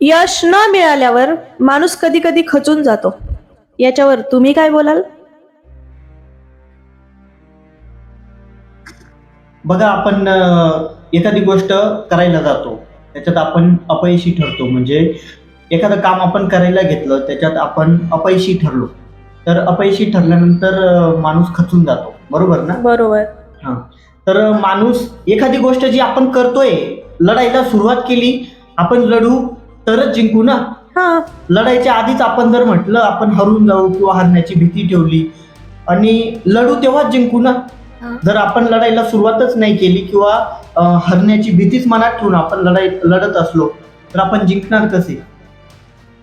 यश न मिळाल्यावर माणूस कधी कधी खचून जातो. याच्यावर तुम्ही काय बोलाल? बघा आपण एखादी गोष्ट करायला जातो. त्याच्यात आपण अपयशी ठरतो. म्हणजे एखादं काम आपण करायला घेतलं त्याच्यात आपण अपयशी ठरलो. तर अपयशी ठरल्यानंतर माणूस खचून जातो. बरोबर ना? बरोबर. हा. तर माणूस एखादी गोष्ट जी आपण करतोय लढाईला सुरुवात केली आपण लढू तरच जिंकू ना. हा. लढाईच्या आधीच आपण जर म्हटलं आपण हरून जाऊ किंवा हरण्याची भीती ठेवली आणि लढू तेव्हाच जिंकू ना. जर आपण लढाईला सुरुवातच नाही केली किंवा अं, हरण्याची भीतीच मनात ठेवून आपण लढाई लढत असलो तर आपण जिंकणार कसे?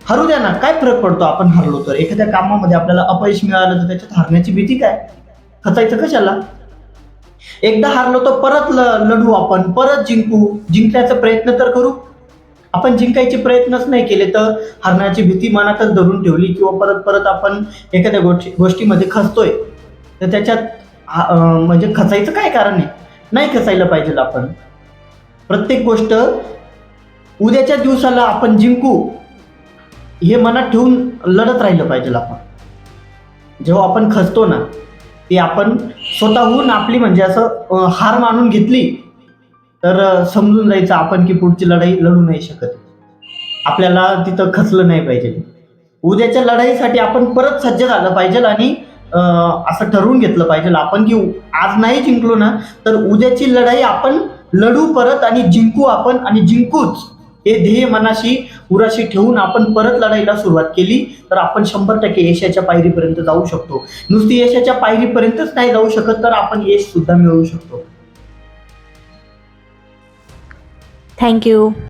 हरू द्या ना. काय फरक पडतो आपण हरलो तर? एखाद्या कामामध्ये आपल्याला अपयश मिळालं तर त्याच्यात हरण्याची भीती काय? खचायचं कशाला? एकदा हारलो तर परत ल- लढू आपण परत जिंकू. जिंकण्याचा प्रयत्न तर करू. आपण जिंकायचे प्रयत्नच नाही केले तर हरण्याची भीती मनातच धरून ठेवली किंवा परत परत आपण एखाद्या गोष्टी गोष्टीमध्ये खचतोय तर त्याच्यात हा- म्हणजे खचायचं काय कारण आहे? नाही खचायला पाहिजे आपण. प्रत्येक गोष्ट उद्याच्या दिवसाला आपण जिंकू हे मनात ठेवून लढत राहिलं पाहिजे आपण. जेव्हा आपण खचतो ना ते आपण स्वतःहून आपली म्हणजे असं हार मानून घेतली तर समजून जायचं आपण की पुढची लढाई लढू नाही शकत. आपल्याला तिथं खचलं नाही पाहिजे. उद्याच्या लढाईसाठी आपण परत सज्ज झालं पाहिजे आणि असं ठरवून घेतलं पाहिजे. आपण की आज नाही जिंकलो ना तर उद्याची लढाई आपण लढू परत आणि जिंकू आपण आणि जिंकूच. हे ध्येय मनाशी उराशी ठेवून आपण परत लढाईला सुरुवात केली तर आपण शंभर टक्के यशाच्या पायरीपर्यंत जाऊ शकतो. नुसती यशाच्या पायरीपर्यंतच नाही जाऊ शकत तर आपण यश सुद्धा मिळवू शकतो. थँक्यू